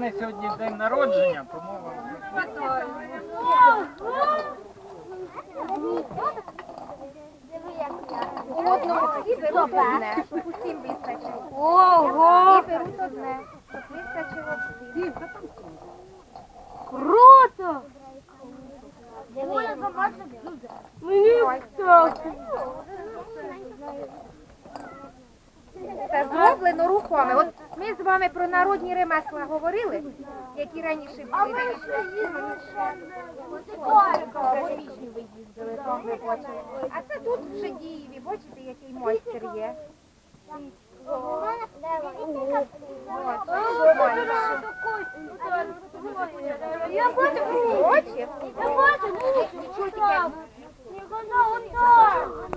мене сьогодні день народження, тому всі усім вистачило. Ого! Всі беруть. Круто! Мені. Це зроблено руками. От ми з вами про народні ремесла говорили, які раніше були. А це тут в Жидіїві, бачите, який майстер є. Я бачу Бачив? Я бачу, Нічого таке. Вона отак.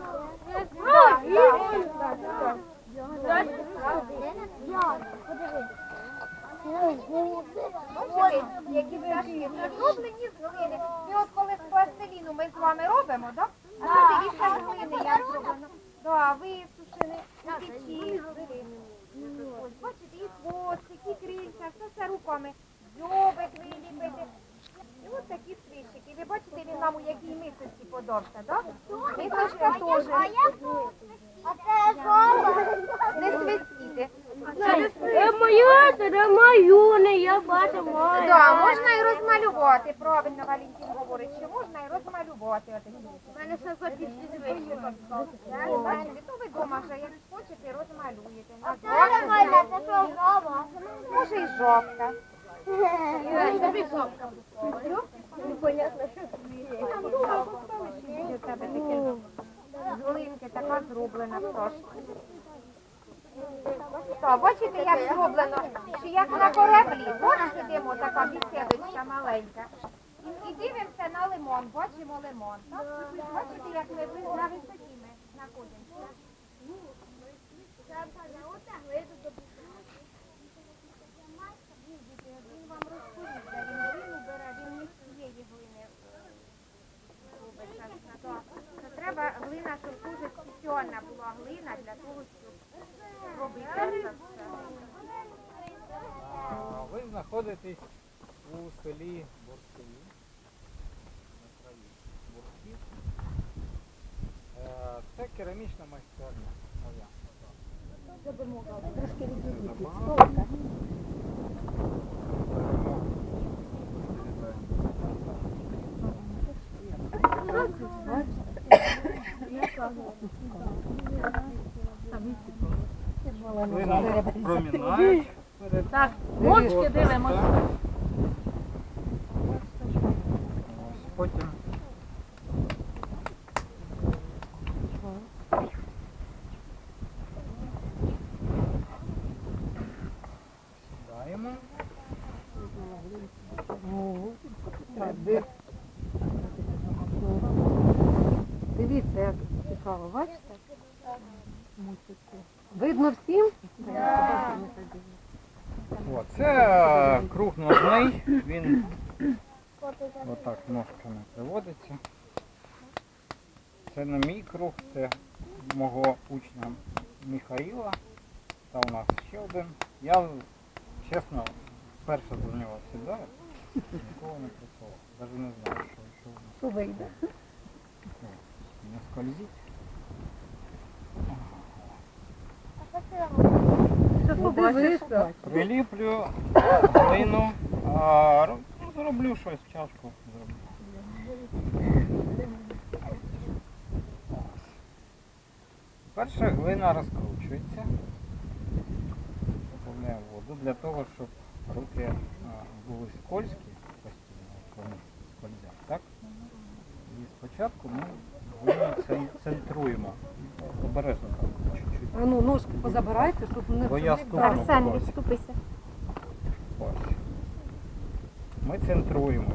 Які пташки зроблені з глини. І от коли з пластиліну ми з вами робимо, да? а це дивіться з глини як зроблено. Да, висушені, у печі. Ось, бачите, і хвостик, і крильця, все це руками. Дзьобик виліпити. І от такі свищики. Ви бачите, він нам у якій мисочці подався, так? Мисочка теж. Не свистіти. Це моя, це мою, не я бачу мою. Да, можна і розмалювати. Правильно Валентин говорить, що можна і розмалювати. У мене ще запічні звичайно. Бачите, то ви вдома вже як хочете, розмалюєте. На Це нормально, це що вдома? Може і жовта. Тобі сопка. Буде в тебе таке з глинки така зроблена пташка. То, бачите, як зроблено, що як на кораблі, от сидимо, така бісідочка маленька. І, дивимося на лимон, бачимо лимон. Бачите, як ми ви- на висоті ми знаходимося. Він вам розповість, де він глину бере, він не з цієї глини робиться. Так. Це треба глина, щоб дуже спеціальна була глина для того, щоб робити це все. а, ви знаходитесь у селі Борськові. На краї Борськів. Е, Це керамічна майстерня моя. Промінають перед Так, мовчки дивимося. Ось, Потім сідаємо. Дивіться, як цікаво, бачите? Видно всім? О, це круг ножний, він отак ножками приводиться. Це не мій круг, це мого учня Михаїла. Та у нас ще один. Я, чесно, вперше до нього сідаю, ніколи не працював. Навіть не знаю, що. Що вийде? не скользить. Що побачиш? Приліплю глину, а роб- ну, зроблю щось, чашку зроблю. Перша глина розкручується. Додаємо воду для того, щоб руки а, були скользкі постійно, вони скользять, так? І спочатку ми глину цен- центруємо. Обережно так, ну, ножки позабирайте, щоб не Бо я стукну. Арсен, відступися. Ось. Ми центруємо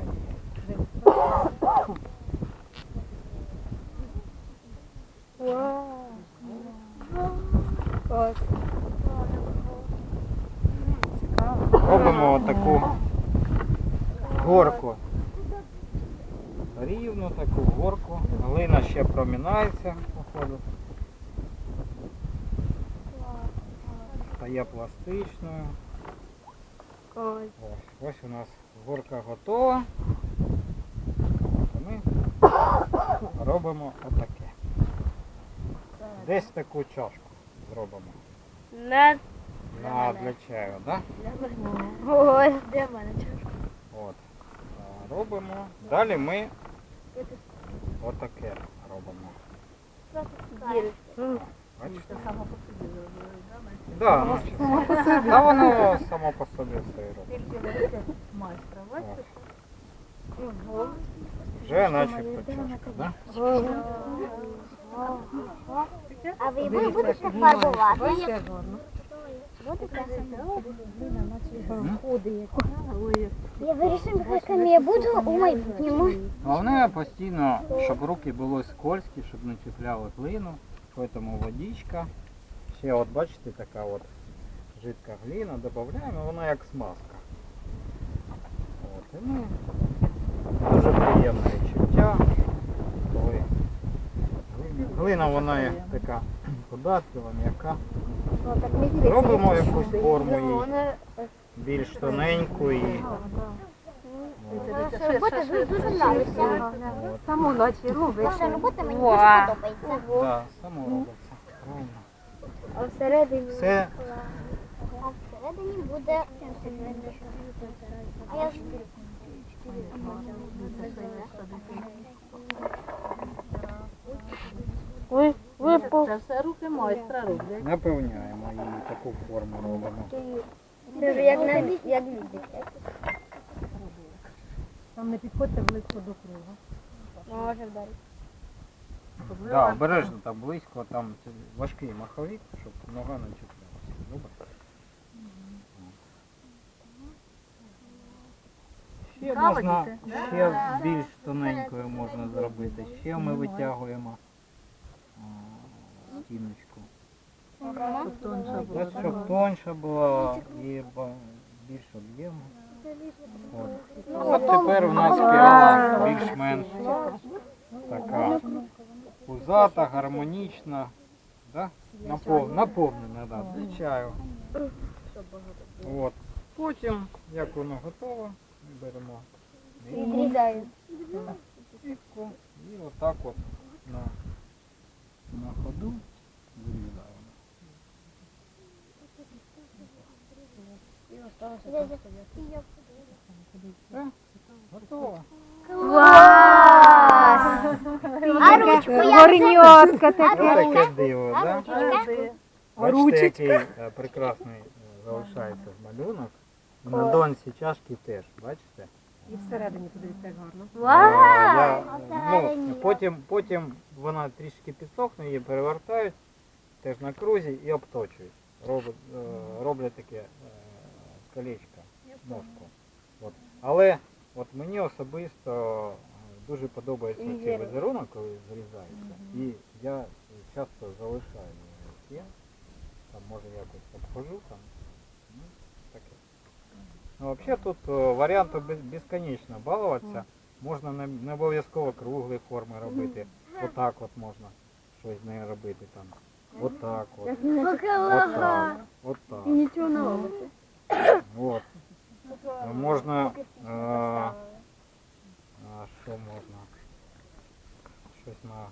робимо отаку горку. Рівну таку горку. Глина ще промінається, походу. Стає пластичною. Ой. Ось, ось у нас горка готова. Ми робимо отаке. Десь таку чашку зробимо. Не. На для чаю, так? Ой. Де в мене От. А, Робимо. Далі ми отаке робимо. Бачите? Да, ну, що- Та воно само по собі все робить. От. Вже начебто чашка, да? А ви ви будете фарбувати? Будете? Я вирішив, яким я буду у майбутньому. Головне постійно, щоб руки були скользкі, щоб не чіпляли глину, тому водичка. Ще от бачите, така от жидка глина, додаємо, вона як смазка. От, і ми дуже приємне відчуття, коли глина- вона є така податлива, м'яка. Робимо якусь форму їй більш тоненьку і Ваша робота дуже дуже подобається. Саму ночі робиш. Ваша робота мені дуже подобається. да, само робиться. Правильно. А всередині. Все А всередині буде... А я ж... Ви, випав. Це все руки майстра роблять. наповняємо її таку форму робимо. Дуже як на як люди. Там не підходьте близько до круга. Може вдарити. Да, обережно там близько, там це важкий маховик, щоб нога не чіплялася. Добре? Ще можна, ще більш тоненькою можна зробити. Ще ми витягуємо а, стіночку. Щоб тоньше було і більш об'ємно. От. Тепер у нас піала більш-менш така пузата, гармонічна, да? Напов... наповнена да, чаю. От. Потім, як воно готово, беремо нитку і отак от на, на ходу вирізаємо. Все, готово. Клас! А ручку я Горньотка Ось таке диво, да? Бачите, Ручечка. який е, прекрасний е, залишається малюнок. На донці чашки теж, бачите? І всередині подивіться, як гарно. Е, Я, е, ну, потім, потім вона трішки підсохне, її перевертають теж на крузі і обточують. Роблять, е, роблять таке е, колечко, ножку. От. Але от мені особисто е, дуже подобається цей Візерунок. коли зрізається. І я часто залишаю його. Є. Там може якось обхожу там. Ну, таке. Ну, взагалі тут е, варіантів без- безконечно балуватися. Можна не, обов'язково круглі форми робити. Отак от можна щось з нею робити там. Отак от. Отак. Отак. Нічого не робиться. От. Ну, Можна. а, що можна? Щось на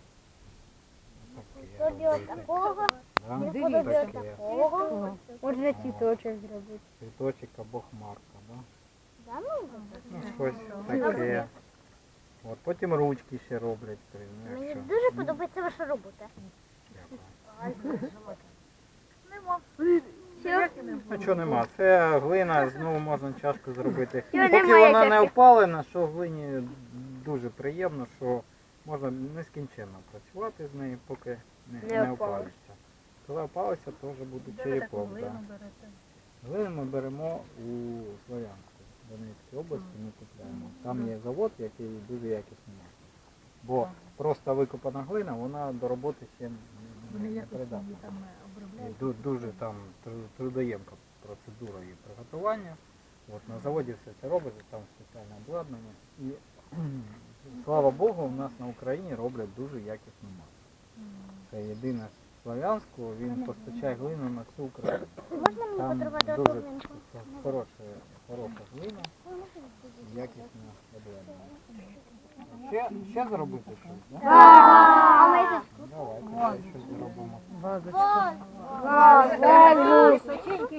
таке отакого, Да? тобі Таке. отакого. Можна цвіточок зробити. Цвіточок або хмарка. Да? Да, ну, Ну, щось таке. От, потім ручки ще роблять. ну, Мені якщо. дуже подобається ваша робота. А чого нема? Це глина, знову можна чашку зробити. Чого Поки немає вона не чашки? опалена, що глині дуже приємно, що можна нескінченно працювати з нею, поки не, Не не, опалиться. опалиться. Коли опалиться, теж буде черепок. Да. Глину ми беремо у Слов'янську, в Донецькій області ми купляємо. Там є завод, який дуже якісно має. Бо просто викопана глина, вона до роботи ще не, не придатна. І дуже там трудоємка процедура її приготування. От, на заводі все це робиться, там спеціальне обладнання. І слава Богу, у нас на Україні роблять дуже якісну масу. Це єдине з Слов'янського, він постачає глину на всю Україну. Можна мені Там дуже хороша, хороша глина, якісне обладнання. Ще, ще зробити щось, да? А ми тут Давайте ще щось зробимо.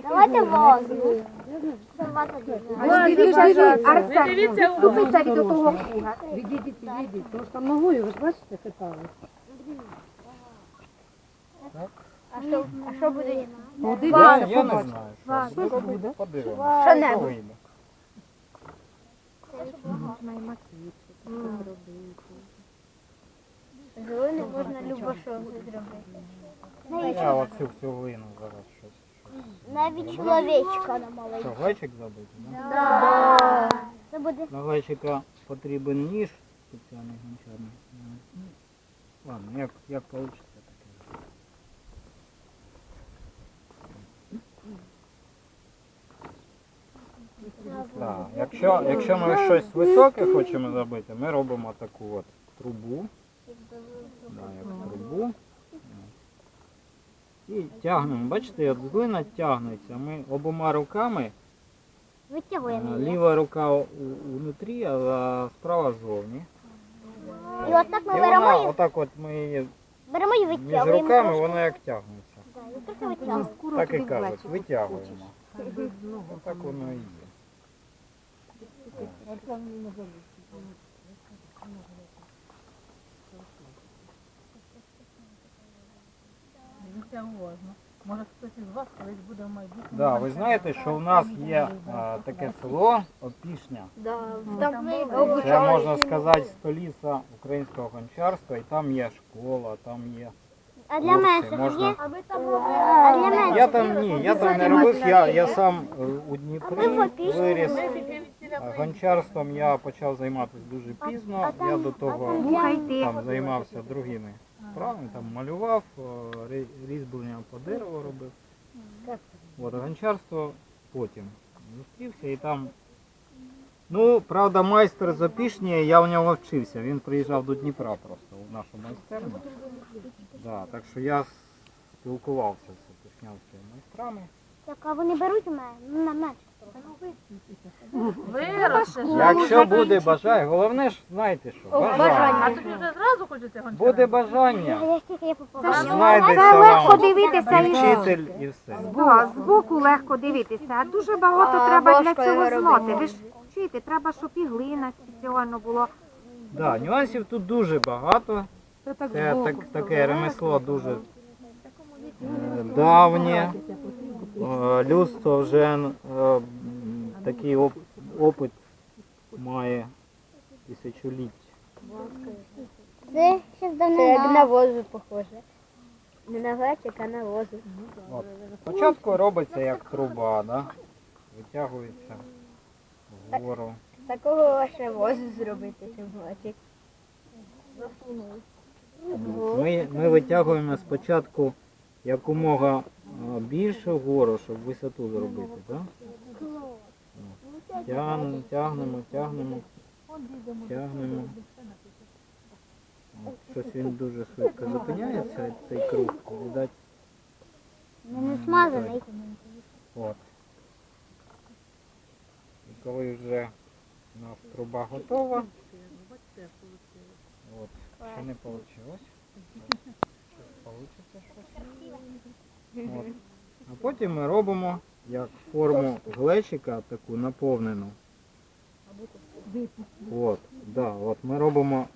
Давайте вазу. Це ваза Ось дивіться, Арсен, відступиться від того круга. Відійдіть, відійдіть, тому що там ногою, ви ж бачите, хитали. А що, а що буде? Ну, Я, дивіться, я не побачите. знаю, що Щось буде. буде. Подивимося. Що Що небудь? Глини можна любо що зробити. Я оцю всю глину зараз щось. Навіть чоловічка намалить. Що, глечик забити? Да? Да. Це буде Для глечика потрібен ніж спеціальний гончарний. Ну, Ладно, як, як вийде таке. Так, якщо, якщо ми щось високе хочемо зробити, ми робимо таку от трубу. Да, як трубу. І тягнемо. Бачите, як глина тягнеться. Ми обома руками, витягуємо е, її. ліва рука у- внутрі, а справа ззовні. І отак ми І беремо вона, отак от ми її беремо і між витягуємо. руками, трошки. вона як тягнеться. Да, і витягуємо. Так і кажуть, витягуємо. Так воно і є. Дивіться уважно. Може хтось із вас колись буде в майбутньому. Да, ви знаєте, що в нас є а, таке село Опішня. Це можна сказати столиця українського гончарства, і там є школа, там є. А для можна- є? А для менших? Я там ні, я там не робив, я, я сам е, у Дніпрі виріс. А Гончарством я почав займатися дуже пізно. Я до того там займався другими справами, там малював, е, різьблення по дереву робив. От, гончарство потім зустрівся і там. Ну, правда, майстер з Опішні, я у нього вчився. Він приїжджав до Дніпра просто в нашу майстерню. Да, так що я спілкувався з опішнянськими майстрами. Так, а вони беруть у мене? Ну, на менше. Якщо буде бажання, головне ж знаєте що, бажання. тобі вже зразу хочеться Буде бажання, Я ж тільки я попала. знайдеться Це легко вам дивитися і вчитель, і все. Збоку легко дивитися. а Дуже багато треба для цього знати. Ви ж вчити, треба, щоб і глина спеціально було. Да, нюансів тут дуже багато. Це так, таке ремесло дуже е, давнє. Е, Людство вже е, такий опит має тисячоліть. Це ще здавна. на возу похоже. Не на глечик, а на возу. От. Спочатку робиться як труба, да? витягується вгору. Такого ваше возу зробити, чим глечик. Ми, ми витягуємо спочатку якомога більше вгору, щоб висоту зробити. Да? Тягнемо, тягнемо, тягнемо, тягнемо. От, Щось він дуже швидко зупиняється, цей круг. Видать, Він не смазаний. от. І коли вже у нас труба готова, от, ще не вийшло. Получиться щось. От. А потім ми робимо як форму глечика таку наповнену. От, да, от ми робимо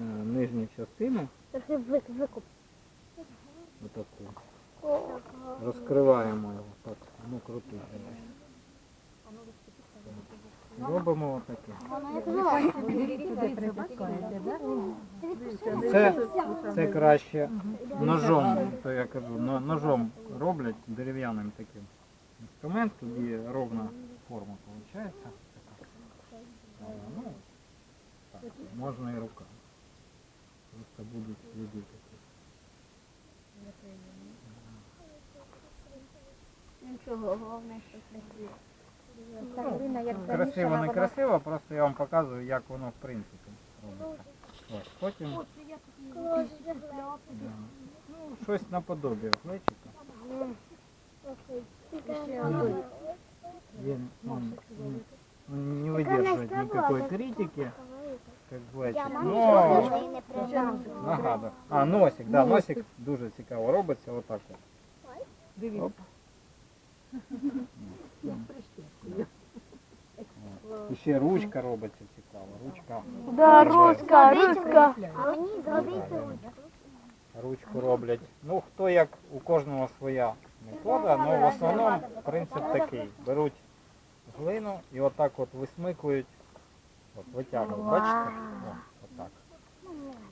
е, нижню частину, отаку. Розкриваємо його так, ну крутий. Робимо отаке. Це, це краще ножом, то я кажу, ножом роблять дерев'яним таким інструмент, тоді ровна форма виходить. Ну, так, можна і рука. Просто будуть сліди такі. Нічого, головне, що красиво. Ця глина як Красиво, не вона красиво, просто я вам показую, як воно в принципі робиться. Ось, потім ну, щось наподобие глечика. Він ну, ну, не выдерживает никакой критики, как глечик. Но. А, носик, да, носик дуже цікаво робиться, отак от. Оп. І ще ручка робиться цікаво. Ручка. Да, руська, руська. А мені зробити Ручку роблять. Ну, хто як у кожного своя метода, але в основному принцип такий. Беруть глину і отак от висмикують, от витягують. Бачите? О, отак.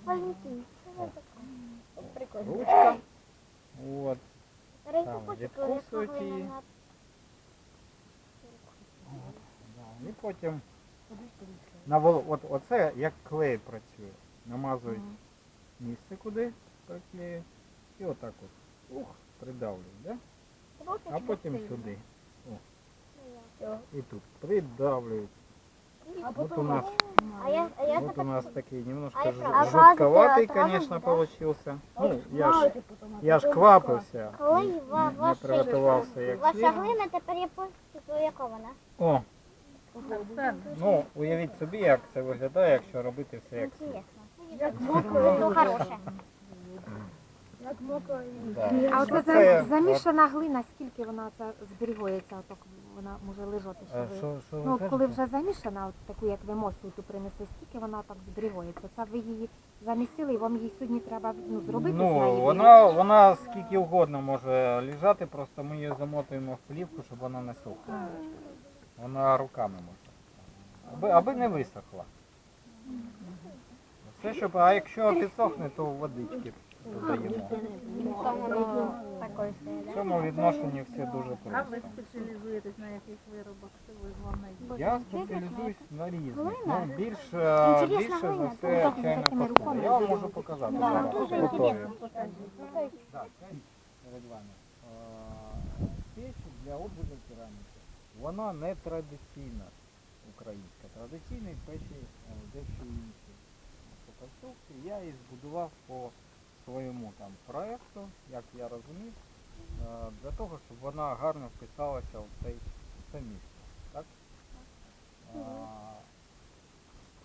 Валентин. Ручка. От. Рейку Там відкусують її. сховаю Да, І потім на вол... от, оце як клей працює. Намазують місце, куди приклеюють. І отак от. Ух, придавлюють, да? А потім сюди. О. І тут придавлюють. От у нас, А я, а я от у нас такий немножко А я жутковатий, А газу конечно, да? получился. Ну, я ж, я ж квапився. ва- Не ваша, приготувався як ваша глина тепер є повністю яка вона? О, ну, уявіть собі, як це виглядає, якщо робити все як слід. Інтересно. Ну, хороше. Да. А оце за- замішана глина, скільки вона це зберігається, отак вона може лежати, що Е, ви... Що, що ви Ну, коли кажете? вже замішана, от таку, як ви мосту ту принесли, скільки вона так зберігається? Це ви її замісили і вам її сьогодні треба ну, зробити з Ну, вона, вона скільки угодно може лежати, просто ми її замотуємо в плівку, щоб вона не сохла. Вона руками може. Аби, аби не висохла. Все, щоб, а якщо підсохне, то водички додаємо. В цьому відношенні все дуже А ви просто. спеціалізуєтесь на яких виробах? Що ви головне? Я спеціалізуюсь на різних. Ну, більше, більше за все чайна посуда. Я вам можу показати Да, зараз. дуже Готові. інтересно. Так, це перед вами. Е, Піч для обжигу кераміки. Вона не традиційна українська. Традиційний печі е, дещо інші конструкції. Я її збудував по своєму там проекту, як я розумів, е, для того, щоб вона гарно вписалася в цей це місце. Так?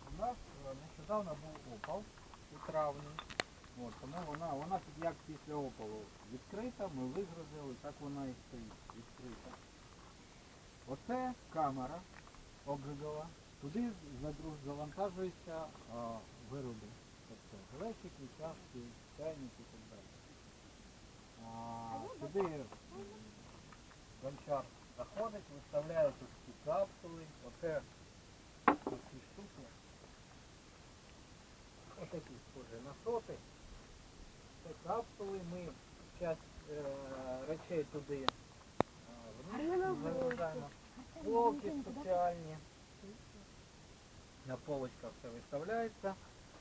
У нас е, нещодавно був опал у травні. От, тому вона, вона як після опалу відкрита, ми вигрузили, так вона і стоїть відкрита. Оце камера обжигова. Туди завантажуються вироби. Тобто глечики, чашки, чайники і так далі. А, сюди гончар заходить, виставляє тут ці капсули. Оце такі штуки. Отакі схожі на соти. Це капсули, ми часть е, речей туди е, вниз загружаємо. Полки спеціальні. На полочках все виставляється.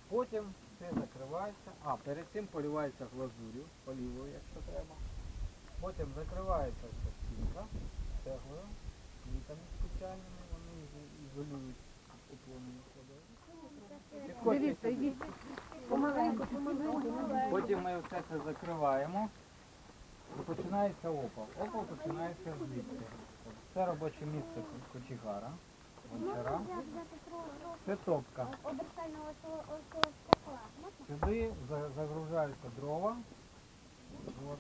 Потім все закривається. А, перед цим поливається глазур'ю, олівою, якщо треба. Потім закривається стінка цеглою, плітами спеціальними, вони ізолюють. Дивіться, йдіть. Помаленьку, помаленьку. Потім ми все це закриваємо і починається опал. Опал починається звідси. Це робоче місце кочегара, гончара. Це топка. Сюди загружаються дрова. От.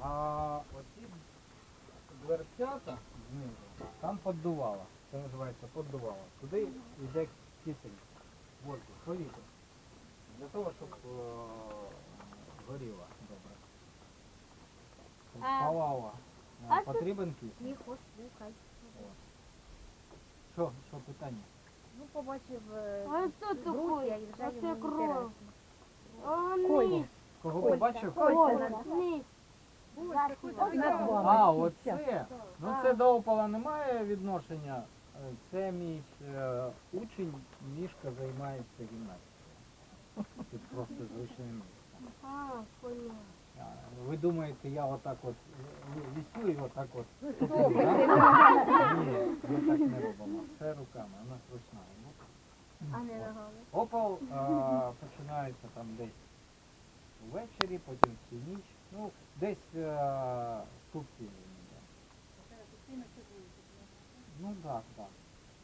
А оці дверцята знизу, там поддувало. Це називається поддувало. Туди йде кисень, воздух, повітря. Для того, щоб е, горіло добре. Щоб А- палало. Е, а Потрібен кисень. Що, що питання? Ну, побачив е, А це таке? брусья і вже А це йому кров. інтересно. А, ні. Кого побачив? Ні. А, оце. Ну це до опала немає відношення. Е, Це мій е, учень Мішка займається гімнастикою. Тут просто звичайне місце. А, понятно. А, Ви думаєте, я отак от е, вісю і отак от да? Ні, ми так не робимо. Все руками, нас ручна. А не ногами. Опал а, починається там десь ввечері, потім всю ніч. Ну, десь а, сутки він йде. Ну так, так.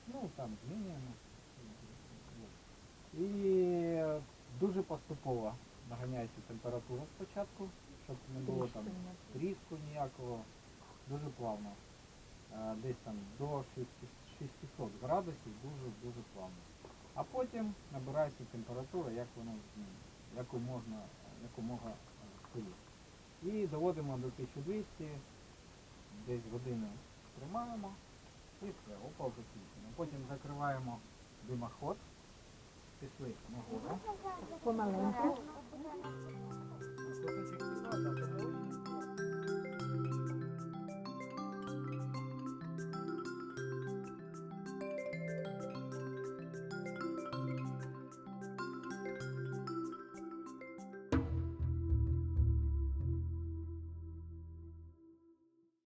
Ну там змінюємо. І дуже поступово наганяється температура спочатку, щоб не було там тріску ніякого. Дуже плавно. Е, Десь там до 600 градусів дуже-дуже плавно. А потім набирається температура, як змінюється, яку можна, якомога скоріше. І доводимо до 1200, десь годину тримаємо і все, опал закінчено. Потім закриваємо димоход, пішли нагору. Помаленьку. Кусочок сюди, да, тому